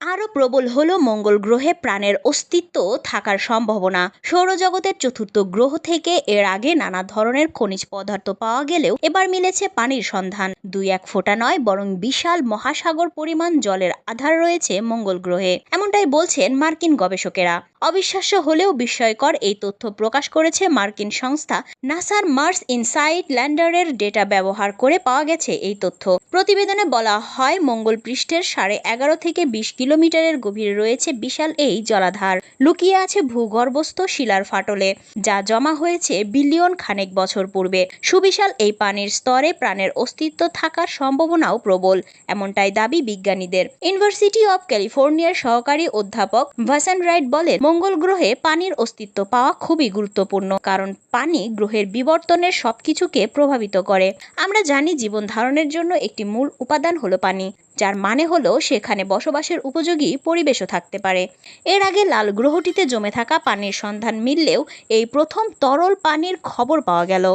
আরও প্রবল হল মঙ্গল গ্রহে প্রাণের অস্তিত্ব থাকার সম্ভাবনা। সৌরজগতের চতুর্থ গ্রহ থেকে এর আগে নানা ধরনের খনিজ পদার্থ পাওয়া গেলেও এবার মিলেছে পানির সন্ধান। দুই এক ফোঁটা নয়, বরং বিশাল মহাসাগর পরিমাণ জলের আধার রয়েছে মঙ্গল গ্রহে। এমনটাই বলছেন মার্কিন গবেষকেরা। অবিশ্বাস্য হলেও বিস্ময়কর এই তথ্য প্রকাশ করেছে মার্কিন সংস্থা নাসার মার্স ইনসাইট ল্যান্ডারের ডেটা ব্যবহার করে পাওয়া গেছে এই তথ্য। প্রতিবেদনে বলা হয়, মঙ্গল পৃষ্ঠের সাড়ে এগারো থেকে বিশ কিলোমিটারের গভীরে রয়েছে বিশাল এই জলাধার। লুকিয়ে আছে ভূগর্ভস্থ শিলার ফাটলে, যা জমা হয়েছে বিলিয়ন খানেক বছর পূর্বে। সুবিশাল এই পানির স্তরে প্রাণের অস্তিত্ব থাকার সম্ভাবনাও প্রবল, এমনটাই দাবি বিজ্ঞানীদের। ইউনিভার্সিটি অব ক্যালিফোর্নিয়ার সহকারী অধ্যাপক ভাসান রাইট বলেন মঙ্গল গ্রহে পানির অস্তিত্ব পাওয়া খুবই গুরুত্বপূর্ণ, কারণ পানি গ্রহের বিবর্তনের সব কিছুকে প্রভাবিত করে। আমরা জানি জীবন ধারণের জন্য একটি মূল উপাদান হলো পানি, যার মানে হলো সেখানে বসবাসের উপযোগী পরিবেশও থাকতে পারে। এর আগে লাল গ্রহটিতে জমে থাকা পানির সন্ধান মিললেও এই প্রথম তরল পানির খবর পাওয়া গেল।